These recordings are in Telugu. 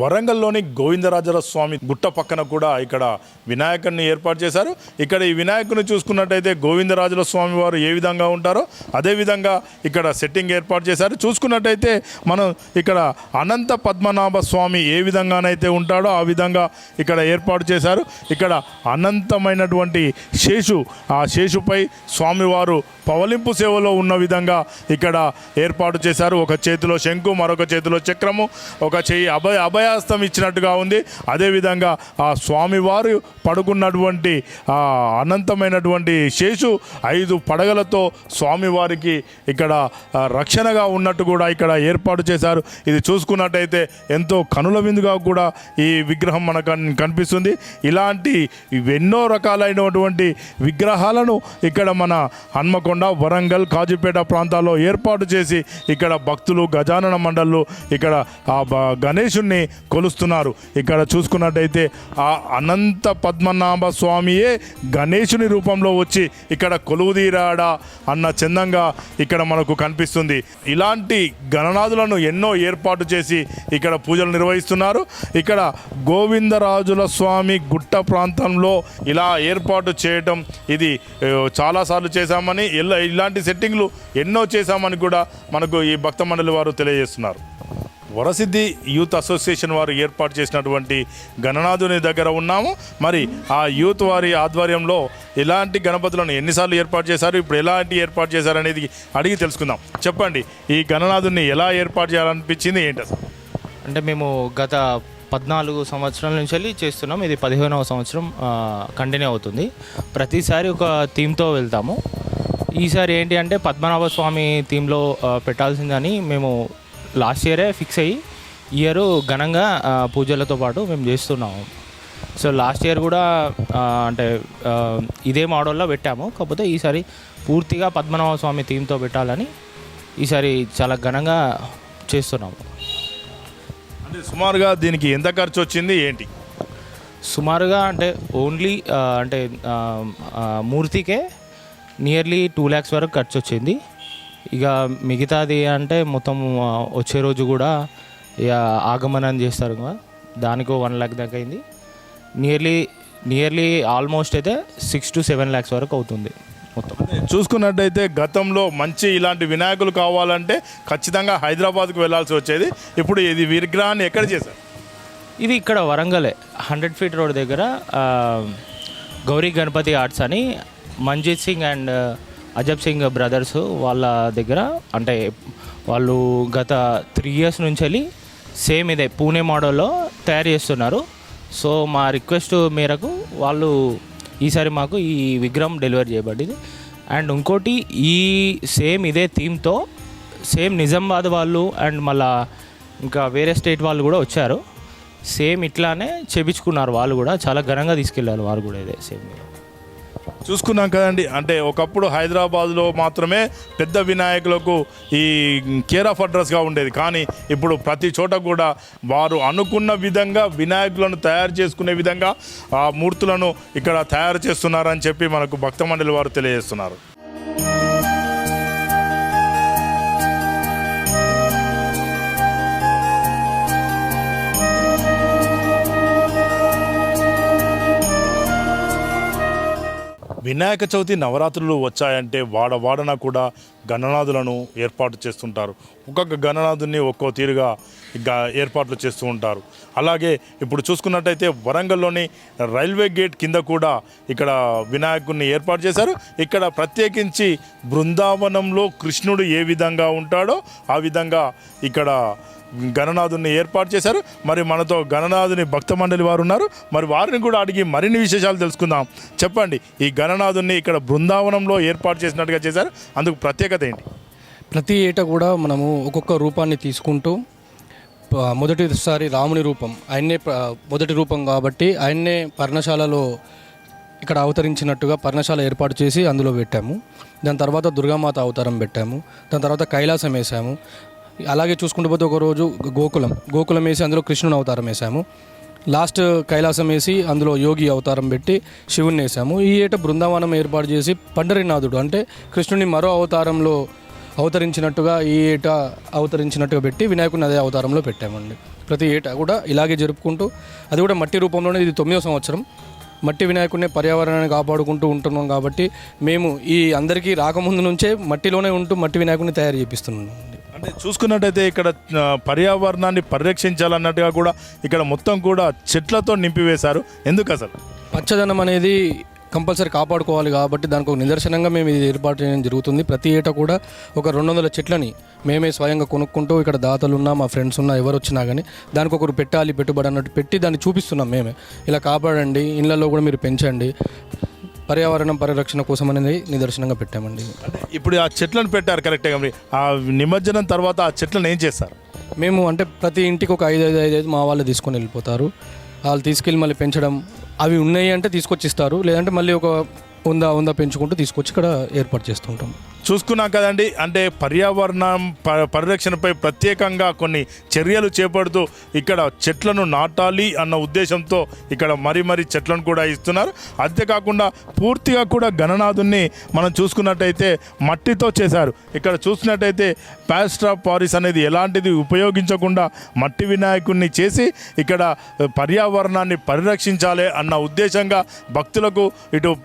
వరంగల్లోని గోవిందరాజర స్వామి గుట్ట పక్కన కూడా ఇక్కడ వినాయకుడిని ఏర్పాటు చేశారు. ఇక్కడ ఈ వినాయకుని చూసుకున్నట్టయితే గోవిందరాజుల స్వామి వారు ఏ విధంగా ఉంటారో అదేవిధంగా ఇక్కడ సెట్టింగ్ ఏర్పాటు చేశారు. చూసుకున్నట్టయితే మనం ఇక్కడ అనంత పద్మనాభ స్వామి ఏ విధంగానైతే ఉంటాడో ఆ విధంగా ఇక్కడ ఏర్పాటు చేశారు. ఇక్కడ అనంతమైనటువంటి శేషు ఆ శేషుపై స్వామివారు పవలింపు సేవలో ఉన్న విధంగా ఇక్కడ ఏర్పాటు చేశారు. ఒక చేతిలో శంకు మరొక చేతిలో చక్రము ఒక చేయి అభయ అభయ అభయాస్తం ఇచ్చినట్టుగా ఉంది. అదేవిధంగా ఆ స్వామివారు పడుకున్నటువంటి ఆ అనంతమైనటువంటి శేషు ఐదు పడగలతో స్వామివారికి ఇక్కడ రక్షణగా ఉన్నట్టు కూడా ఇక్కడ ఏర్పాటు చేశారు. ఇది చూసుకున్నట్టయితే ఎంతో కనుల విందుగా కూడా ఈ విగ్రహం మనకు కనిపిస్తుంది. ఇలాంటి ఎన్నో రకాలైనటువంటి విగ్రహాలను ఇక్కడ మన హన్మకొండ వరంగల్ కాజీపేట ప్రాంతాల్లో ఏర్పాటు చేసి ఇక్కడ భక్తులు గజానన మండళ్ళు ఇక్కడ ఆ గణేషుణ్ణి గణేశుణ్ణి కొలుస్తున్నారు. ఇక్కడ చూసుకున్నట్టయితే ఆ అనంత పద్మనాభ స్వామియే గణేశుని రూపంలో వచ్చి ఇక్కడ కొలువుదీరాడా అన్న చందంగా ఇక్కడ మనకు కనిపిస్తుంది. ఇలాంటి గణనాథులను ఎన్నో ఏర్పాటు చేసి ఇక్కడ పూజలు నిర్వహిస్తున్నారు. ఇక్కడ గోవిందరాజుల స్వామి గుట్ట ప్రాంతంలో ఇలా ఏర్పాటు చేయటం ఇది చాలాసార్లు చేశామని ఇలా ఇలాంటి సెట్టింగ్లు ఎన్నో చేశామని కూడా మనకు ఈ భక్త మండలి వారు తెలియజేస్తున్నారు. వరసిద్ధి యూత్ అసోసియేషన్ వారు ఏర్పాటు చేసినటువంటి గణనాథుని దగ్గర ఉన్నాము. మరి ఆ యూత్ వారి ఆధ్వర్యంలో ఎలాంటి గణపతులను ఎన్నిసార్లు ఏర్పాటు చేశారు ఇప్పుడు ఎలాంటి ఏర్పాటు చేశారు అనేది అడిగి తెలుసుకుందాం. చెప్పండి ఈ గణనాథుని ఎలా ఏర్పాటు చేయాలనిపించింది ఏంటి అసలు? అంటే మేము గత పద్నాలుగు సంవత్సరాల నుంచి వెళ్ళి చేస్తున్నాం. ఇది పదిహేనవ సంవత్సరం కంటిన్యూ అవుతుంది. ప్రతిసారి ఒక థీమ్తో వెళ్తాము. ఈసారి ఏంటి అంటే పద్మనాభ స్వామి థీమ్లో పెట్టాల్సిందని మేము లాస్ట్ ఇయరే ఫిక్స్ అయ్యి ఇయర్ ఘనంగా పూజలతో పాటు మేము చేస్తున్నాము. సో లాస్ట్ ఇయర్ కూడా అంటే ఇదే మోడల్లో పెట్టాము. కాకపోతే ఈసారి పూర్తిగా పద్మనాభ స్వామి థీమ్తో పెట్టాలని ఈసారి చాలా ఘనంగా చేస్తున్నాము. అంటే సుమారుగా దీనికి ఎంత ఖర్చు వచ్చింది ఏంటి? సుమారుగా అంటే ఓన్లీ అంటే మూర్తికే నియర్లీ టూ ల్యాక్స్ వరకు ఖర్చు వచ్చింది. ఇక మిగతాది అంటే మొత్తం వచ్చే రోజు కూడా ఇక ఆగమనం చేస్తారు కదా. దానికి వన్ ల్యాక్ దాకా అయింది. నియర్లీ నియర్లీ ఆల్మోస్ట్ అయితే సిక్స్ టు సెవెన్ ల్యాక్స్ వరకు అవుతుంది మొత్తం. చూసుకున్నట్టయితే గతంలో మంచి ఇలాంటి వినాయకులు కావాలంటే ఖచ్చితంగా హైదరాబాద్కు వెళ్ళాల్సి వచ్చేది. ఇప్పుడు ఇది విగ్రహాన్ని ఎక్కడ చేశారు? ఇది ఇక్కడ వరంగలే హండ్రెడ్ ఫీట్ రోడ్ దగ్గర గౌరీ గణపతి ఆర్ట్స్ అని మంజిత్ సింగ్ అండ్ అజబ్ సింగ్ బ్రదర్స్ వాళ్ళ దగ్గర అంటే వాళ్ళు గత త్రీ ఇయర్స్ నుంచి వెళ్ళి సేమ్ ఇదే పూణే మోడల్లో తయారు చేస్తున్నారు. సో మా రిక్వెస్ట్ మేరకు వాళ్ళు ఈసారి మాకు ఈ విగ్రహం డెలివరీ చేయబడింది. అండ్ ఇంకోటి ఈ సేమ్ ఇదే థీమ్తో సేమ్ నిజామాబాద్ వాళ్ళు అండ్ మళ్ళా ఇంకా వేరే స్టేట్ వాళ్ళు కూడా వచ్చారు. సేమ్ ఇట్లానే చేపించుకున్నారు వాళ్ళు కూడా చాలా ఘనంగా తీసుకెళ్ళారు వారు కూడా ఇదే సేమ్ చూసుకున్నాం కదండి. అంటే ఒకప్పుడు హైదరాబాద్లో మాత్రమే పెద్ద వినాయకులకు ఈ కేర్ ఆఫ్ అడ్రస్గా ఉండేది. కానీ ఇప్పుడు ప్రతి చోట కూడా వారు అనుకున్న విధంగా వినాయకులను తయారు చేసుకునే విధంగా ఆ మూర్తులను ఇక్కడ తయారు చేస్తున్నారని చెప్పి మనకు భక్త మండలి వారు తెలియజేస్తున్నారు. వినాయక చవితి నవరాత్రులు వచ్చాయంటే వాడవాడన కూడా గణనాథులను ఏర్పాటు చేస్తుంటారు. ఒక్కొక్క గణనాథుని ఒక్కో తీరుగా ఏర్పాట్లు చేస్తూ ఉంటారు. అలాగే ఇప్పుడు చూసుకున్నట్టయితే వరంగల్లోని రైల్వే గేట్ కింద కూడా ఇక్కడ వినాయకుడిని ఏర్పాటు చేశారు. ఇక్కడ ప్రత్యేకించి బృందావనంలో కృష్ణుడు ఏ విధంగా ఉంటాడో ఆ విధంగా ఇక్కడ గణనాథుని ఏర్పాటు చేశారు. మరి మనతో గణనాథుని భక్త మండలి వారు ఉన్నారు మరి వారిని కూడా అడిగి మరిన్ని విశేషాలు తెలుసుకుందాం. చెప్పండి ఈ గణనాథుని ఇక్కడ బృందావనంలో ఏర్పాటు చేసినట్టుగా చేశారు. అందుకు ప్రత్యేకత ఏంటి? ప్రతి ఏటా కూడా మనము ఒక్కొక్క రూపాన్ని తీసుకుంటూ మొదటిసారి రాముని రూపం ఆయన్నే మొదటి రూపం కాబట్టి ఆయన్నే పర్ణశాలలో ఇక్కడ అవతరించినట్టుగా పర్ణశాల ఏర్పాటు చేసి అందులో పెట్టాము. దాని తర్వాత దుర్గామాత అవతారం పెట్టాము. దాని తర్వాత కైలాసం వేసాము. అలాగే చూసుకుంటూ పోతే ఒకరోజు గోకులం. గోకులం వేసి అందులో కృష్ణుని అవతారం వేసాము. లాస్ట్ కైలాసం వేసి అందులో యోగి అవతారం పెట్టి శివుణ్ణి వేసాము. ఈ ఏట బృందావనం ఏర్పాటు చేసి పండరీనాథుడు అంటే కృష్ణుని మరో అవతారంలో అవతరించినట్టుగా ఈ ఏట అవతరించినట్టుగా పెట్టి వినాయకుని అదే అవతారంలో పెట్టామండి. ప్రతి ఏటా కూడా ఇలాగే జరుపుకుంటూ అది కూడా మట్టి రూపంలోనే ఇది తొమ్మిదో సంవత్సరం. మట్టి వినాయకుడిని పర్యావరణాన్ని కాపాడుకుంటూ ఉంటున్నాం కాబట్టి మేము ఈ అందరికీ రాకముందు నుంచే మట్టిలోనే ఉంటూ మట్టి వినాయకుడిని తయారు చేపిస్తున్నాం. అంటే చూసుకున్నట్టయితే ఇక్కడ పర్యావరణాన్ని పరిరక్షించాలన్నట్టుగా కూడా ఇక్కడ మొత్తం కూడా చెట్లతో నింపివేశారు. ఎందుకు అసలు? పచ్చదనం అనేది కంపల్సరీ కాపాడుకోవాలి కాబట్టి దానికి ఒక నిదర్శనంగా మేము ఇది ఏర్పాటు చేయడం జరుగుతుంది. ప్రతి ఏటా కూడా ఒక రెండు వందల చెట్లని మేమే స్వయంగా కొనుక్కుంటూ ఇక్కడ దాతలు ఉన్నా మా ఫ్రెండ్స్ ఉన్నా ఎవరు వచ్చినా కానీ దానికి ఒకరు పెట్టాలి పెట్టుబడి అన్నట్టు పెట్టి దాన్ని చూపిస్తున్నాం మేమే. ఇలా కాపాడండి ఇళ్ళల్లో కూడా మీరు పెంచండి. పర్యావరణం పరిరక్షణ కోసం అనేది నిదర్శనంగా పెట్టామండి. ఇప్పుడు ఆ చెట్లను పెట్టారు కరెక్ట్గా మరి ఆ నిమజ్జనం తర్వాత ఆ చెట్లను ఏం చేస్తారు మేము అంటే ప్రతి ఇంటికి ఒక ఐదు ఐదు ఐదు ఐదు మా వాళ్ళు తీసుకొని వెళ్ళిపోతారు. వాళ్ళు తీసుకెళ్ళి మళ్ళీ పెంచడం అవి ఉన్నాయి అంటే తీసుకొచ్చి ఇస్తారు. లేదంటే మళ్ళీ ఒక వంద వంద పెంచుకుంటూ తీసుకొచ్చి ఇక్కడ ఏర్పాటు చేస్తుంటాం చూసుకున్నాం కదండి. అంటే పర్యావరణం ప- పరిరక్షణపై ప్రత్యేకంగా కొన్ని చర్యలు చేపడుతూ ఇక్కడ చెట్లను నాటాలి అన్న ఉద్దేశంతో ఇక్కడ మరి మరి చెట్లను కూడా ఇస్తున్నారు. అంతేకాకుండా పూర్తిగా కూడా గణనాథుని మనం చూసుకున్నట్టయితే మట్టితో చేశారు. ఇక్కడ చూసినట్టయితే ప్యాస్ట్రా పారిస్ అనేది ఎలాంటిది ఉపయోగించకుండా మట్టి వినాయకుడిని చేసి ఇక్కడ పర్యావరణాన్ని పరిరక్షించాలి అన్న ఉద్దేశంగా భక్తులకు ఇటు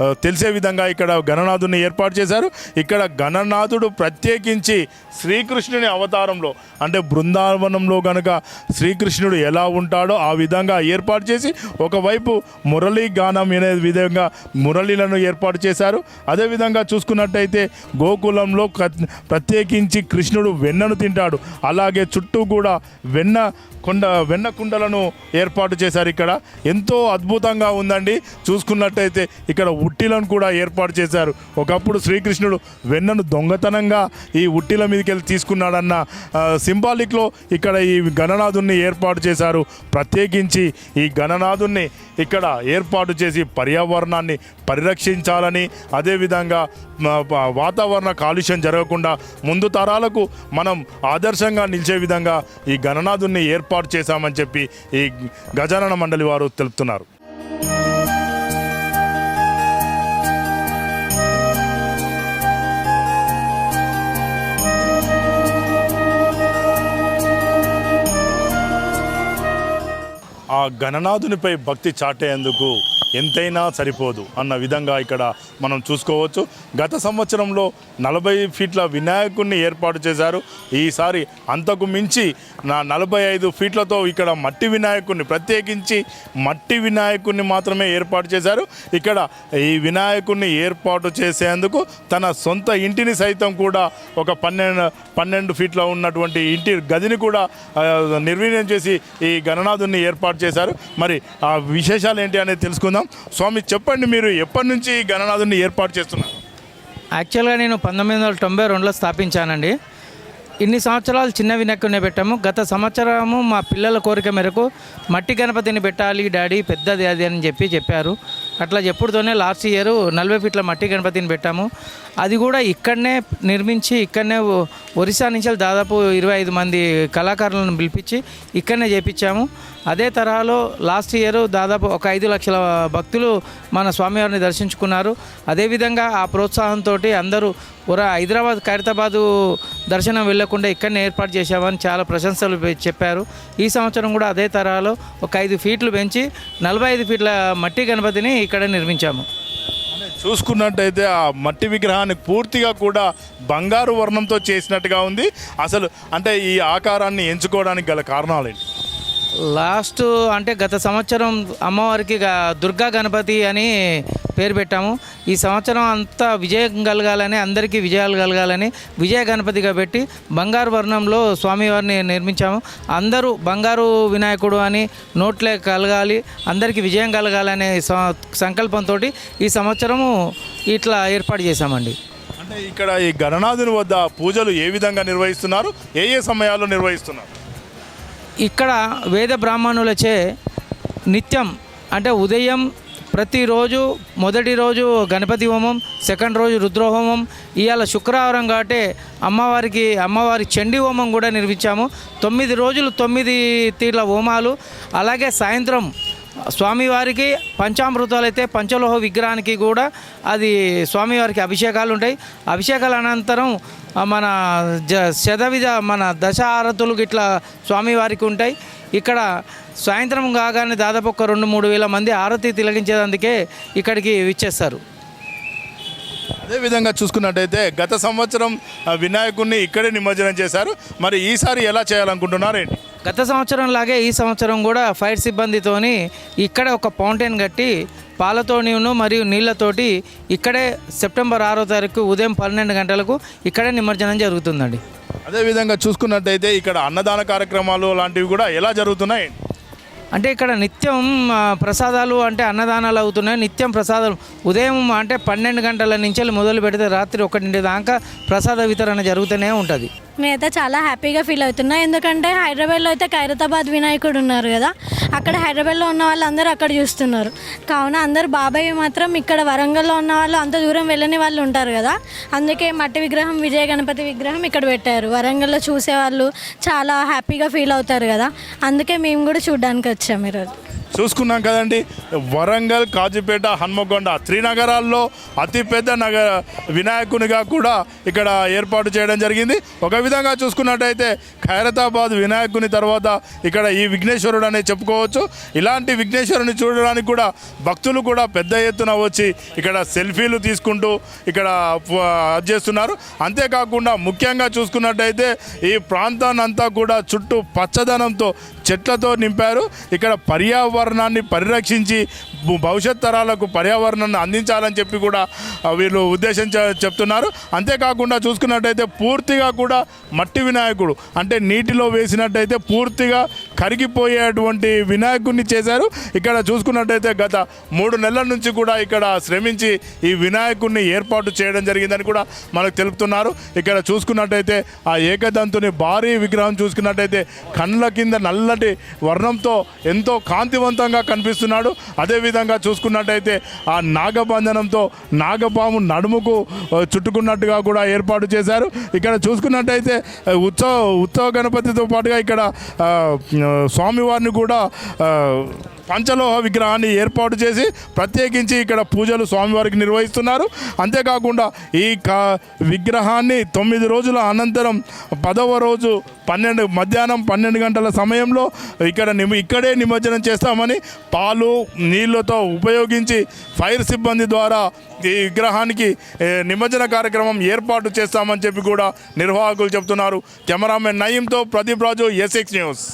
తెలిసే విధంగా ఇక్కడ గణనాథుని ఏర్పాటు చేశారు. ఇక్కడ గణనాథుడు ప్రత్యేకించి శ్రీకృష్ణుని అవతారంలో అంటే బృందావనంలో గనుక శ్రీకృష్ణుడు ఎలా ఉంటాడో ఆ విధంగా ఏర్పాటు చేసి ఒకవైపు మురళీ గానం అనే విధంగా మురళీలను ఏర్పాటు చేశారు. అదేవిధంగా చూసుకున్నట్టయితే గోకులంలో ప్రత్యేకించి కృష్ణుడు వెన్నను తింటాడు. అలాగే చుట్టూ కూడా వెన్న కొండ వెన్న కుండలను ఏర్పాటు చేశారు ఇక్కడ. ఎంతో అద్భుతంగా ఉందండి. చూసుకున్నట్టయితే ఇక్కడ ఉట్టిలను కూడా ఏర్పాటు చేశారు. ఒకప్పుడు శ్రీ శ్రీకృష్ణుడు వెన్నను దొంగతనంగా ఈ ఉట్టిల మీదకి వెళ్ళి తీసుకున్నాడన్న సింబాలిక్లో ఇక్కడ ఈ గణనాథుణ్ణి ఏర్పాటు చేశారు. ప్రత్యేకించి ఈ గణనాథుణ్ణి ఇక్కడ ఏర్పాటు చేసి పర్యావరణాన్ని పరిరక్షించాలని అదేవిధంగా వాతావరణ కాలుష్యం జరగకుండా ముందు తరాలకు మనం ఆదర్శంగా నిలిచే విధంగా ఈ గణనాథుణ్ణి ఏర్పాటు చేశామని చెప్పి ఈ గజానన మండలి వారు తెలుపుతున్నారు. ఆ గణనాథునిపై భక్తి చాటేందుకు ఎంతైనా సరిపోదు అన్న విధంగా ఇక్కడ మనం చూసుకోవచ్చు. గత సంవత్సరంలో నలభై ఫీట్ల వినాయకుడిని ఏర్పాటు చేశారు. ఈసారి అంతకు మించి నా నలభై ఐదు ఫీట్లతో ఇక్కడ మట్టి వినాయకుడిని ప్రత్యేకించి మట్టి వినాయకుడిని మాత్రమే ఏర్పాటు చేశారు. ఇక్కడ ఈ వినాయకుడిని ఏర్పాటు చేసేందుకు తన సొంత ఇంటిని సైతం కూడా ఒక పన్నెండు పన్నెండు ఫీట్ల ఉన్నటువంటి ఇంటి గదిని కూడా నిర్వీర్యం చేసి ఈ గణనాథుని ఏర్పాటు చేశారు. మరి ఆ విశేషాలు ఏంటి అనేది తెలుసుకుందాం. స్వామి చెప్పండి మీరు ఎప్పటి నుంచి గణనాథుని ఏర్పాటు చేస్తున్నారు? యాక్చువల్గా నేను పంతొమ్మిది వందల తొంభై రెండులో స్థాపించానండి. ఇన్ని సంవత్సరాలు చిన్న వినాయకుడిని పెట్టాము. గత సంవత్సరము మా పిల్లల కోరిక మేరకు మట్టి గణపతిని పెట్టాలి డాడీ పెద్దది అది అని చెప్పి చెప్పారు. అట్లా చెప్పుడుతోనే లాస్ట్ ఇయర్ నలభై ఫీట్ల మట్టి గణపతిని పెట్టాము. అది కూడా ఇక్కడనే నిర్మించి ఇక్కడనే ఒరిస్సా నుంచి దాదాపు ఇరవై ఐదు మంది కళాకారులను పిలిపించి ఇక్కడనే చేపించాము. అదే తరహాలో లాస్ట్ ఇయర్ దాదాపు ఒక ఐదు లక్షల భక్తులు మన స్వామివారిని దర్శించుకున్నారు. అదేవిధంగా ఆ ప్రోత్సాహంతో అందరూ కూడా హైదరాబాద్ ఖైరతాబాదు దర్శనం వెళ్ళకుండా ఇక్కడనే ఏర్పాటు చేశామని చాలా ప్రశంసలు చెప్పారు. ఈ సంవత్సరం కూడా అదే తరహాలో ఒక ఐదు ఫీట్లు పెంచి నలభై ఐదు ఫీట్ల మట్టి గణపతిని ఇక్కడ నిర్మించాము. చూసుకున్నట్టయితే ఆ మట్టి విగ్రహాన్ని పూర్తిగా కూడా బంగారు వర్ణంతో చేసినట్టుగా ఉంది. అసలు అంటే ఈ ఆకారాన్ని ఎంచుకోవడానికి గల కారణాలు ఏంటి లాస్ట్ అంటే గత సంవత్సరం అమ్మవారికి దుర్గా గణపతి అని పేరు పెట్టాము. ఈ సంవత్సరం అంతా విజయం కలగాలని అందరికీ విజయాలు కలగాలని విజయ గణపతిగా పెట్టి బంగారు వర్ణంలో స్వామివారిని నిర్మించాము. అందరూ బంగారు వినాయకుడు అని నోట్లే కలగాలి అందరికీ విజయం కలగాలనే సంకల్పంతో ఈ సంవత్సరము ఇట్లా ఏర్పాటు చేశామండి. అంటే ఇక్కడ ఈ గణనాథుని వద్ద పూజలు ఏ విధంగా నిర్వహిస్తున్నారు? ఏ ఏ సమయాల్లో నిర్వహిస్తున్నారు? ఇక్కడ వేద బ్రాహ్మణులచే నిత్యం అంటే ఉదయం ప్రతిరోజు మొదటి రోజు గణపతి హోమం సెకండ్ రోజు రుద్రహోమం ఇవాళ శుక్రవారం కాబట్టి అమ్మవారికి అమ్మవారి చండీ హోమం కూడా నిర్మించాము. తొమ్మిది రోజులు తొమ్మిది తీర్ల హోమాలు అలాగే సాయంత్రం స్వామివారికి పంచామృతాలు అయితే పంచలోహ విగ్రహానికి కూడా అది స్వామివారికి అభిషేకాలు ఉంటాయి అభిషేకాల అనంతరం మన జ శతవిధ మన దశహారతులు ఇట్లా స్వామివారికి ఉంటాయి. ఇక్కడ సాయంత్రం కాగానే దాదాపు ఒక రెండు మూడు వేల మంది ఆరతి తిలగించేందుకే ఇక్కడికి విచ్చేస్తారు. అదేవిధంగా చూసుకున్నట్టయితే గత సంవత్సరం వినాయకుడిని ఇక్కడే నిమజ్జనం చేశారు. మరి ఈసారి ఎలా చేయాలనుకుంటున్నారేంటి గత సంవత్సరం లాగే ఈ సంవత్సరం కూడా ఫైర్ సిబ్బందితోని ఇక్కడ ఒక ఫౌంటైన్ కట్టి పాలతోనిను మరియు నీళ్ళతోటి ఇక్కడే సెప్టెంబర్ ఆరో తారీఖు ఉదయం పన్నెండు గంటలకు ఇక్కడే నిమజ్జనం జరుగుతుందండి. అదేవిధంగా చూసుకున్నట్టయితే ఇక్కడ అన్నదాన కార్యక్రమాలు లాంటివి కూడా ఎలా జరుగుతున్నాయి? అంటే ఇక్కడ నిత్యం ప్రసాదాలు అంటే అన్నదానాలు అవుతున్నాయి. నిత్యం ప్రసాదాలు ఉదయం అంటే పన్నెండు గంటల నుంచి మొదలు పెడితే రాత్రి ఒకటింటి దాకా ప్రసాద వితరణ జరుగుతూనే ఉంటుంది. నేనైతే చాలా హ్యాపీగా ఫీల్ అవుతున్నా. ఎందుకంటే హైదరాబాద్లో అయితే ఖైరతాబాద్ వినాయకుడు ఉన్నారు కదా. అక్కడ హైదరాబాద్లో ఉన్న వాళ్ళందరూ అక్కడ చూస్తున్నారు. కావున అందరు బాబాయ్ మాత్రం ఇక్కడ వరంగల్లో ఉన్న వాళ్ళు అంత దూరం వెళ్ళని వాళ్ళు ఉంటారు కదా. అందుకే మట్టి విగ్రహం విజయ గణపతి విగ్రహం ఇక్కడ పెట్టారు. వరంగల్లో చూసేవాళ్ళు చాలా హ్యాపీగా ఫీల్ అవుతారు కదా. అందుకే మేము కూడా చూడడానికి వచ్చాము ఈరోజు. చూసుకున్నాం కదండి. వరంగల్ కాజీపేట హన్మకొండ త్రినగరాల్లో అతిపెద్ద నగర వినాయకునిగా కూడా ఇక్కడ ఏర్పాటు చేయడం జరిగింది. ఒక విధంగా చూసుకున్నట్టయితే ఖైరతాబాద్ వినాయకుని తర్వాత ఇక్కడ ఈ విఘ్నేశ్వరుడు అనే చెప్పుకోవచ్చు. ఇలాంటి విఘ్నేశ్వరుని చూడడానికి కూడా భక్తులు కూడా పెద్ద ఎత్తున వచ్చి ఇక్కడ సెల్ఫీలు తీసుకుంటూ ఇక్కడ చేస్తున్నారు. అంతేకాకుండా ముఖ్యంగా చూసుకున్నట్టయితే ఈ ప్రాంతాన్ని అంతా కూడా చుట్టూ పచ్చదనంతో చెట్లతో నింపారు. ఇక్కడ పర్యావరణాన్ని పరిరక్షించి భవిష్యత్ తరాలకు పర్యావరణాన్ని అందించాలని చెప్పి కూడా వీళ్ళు ఉద్దేశం చెప్తున్నారు. అంతేకాకుండా చూసుకున్నట్టయితే పూర్తిగా కూడా మట్టి వినాయకుడు అంటే నీటిలో వేసినట్టయితే పూర్తిగా కరిగిపోయేటువంటి వినాయకుడిని చేశారు. ఇక్కడ చూసుకున్నట్టయితే గత మూడు నెలల నుంచి కూడా ఇక్కడ శ్రమించి ఈ వినాయకుడిని ఏర్పాటు చేయడం జరిగిందని కూడా మనకు తెలుపుతున్నారు. ఇక్కడ చూసుకున్నట్టయితే ఆ ఏకదంతుని భారీ విగ్రహం చూసుకున్నట్టయితే కళ్ళ కింద నల్ల నల్లటి వర్ణంతో ఎంతో కాంతివంతంగా కనిపిస్తున్నాడు. అదేవిధంగా చూసుకున్నట్టయితే ఆ నాగబంధనంతో నాగపాము నడుముకు చుట్టుకున్నట్టుగా కూడా ఏర్పాటు చేశారు. ఇక్కడ చూసుకున్నట్టయితే ఉత్సవ ఉత్సవ గణపతితో పాటుగా ఇక్కడ స్వామివారిని కూడా పంచలోహ విగ్రహాన్ని ఏర్పాటు చేసి ప్రత్యేకించి ఇక్కడ పూజలు స్వామివారికి నిర్వహిస్తున్నారు. అంతేకాకుండా ఈ క విగ్రహాన్ని తొమ్మిది రోజుల అనంతరం పదవ రోజు పన్నెండు మధ్యాహ్నం పన్నెండు గంటల సమయంలో ఇక్కడ నిమ ఇక్కడే నిమజ్జనం చేస్తామని పాలు నీళ్ళతో ఉపయోగించి ఫైర్ సిబ్బంది ద్వారా ఈ విగ్రహానికి నిమజ్జన కార్యక్రమం ఏర్పాటు చేస్తామని చెప్పి కూడా నిర్వాహకులు చెబుతున్నారు కెమెరామెన్ నయీంతో ప్రదీప్ రాజు ఎస్ఎక్స్ న్యూస్.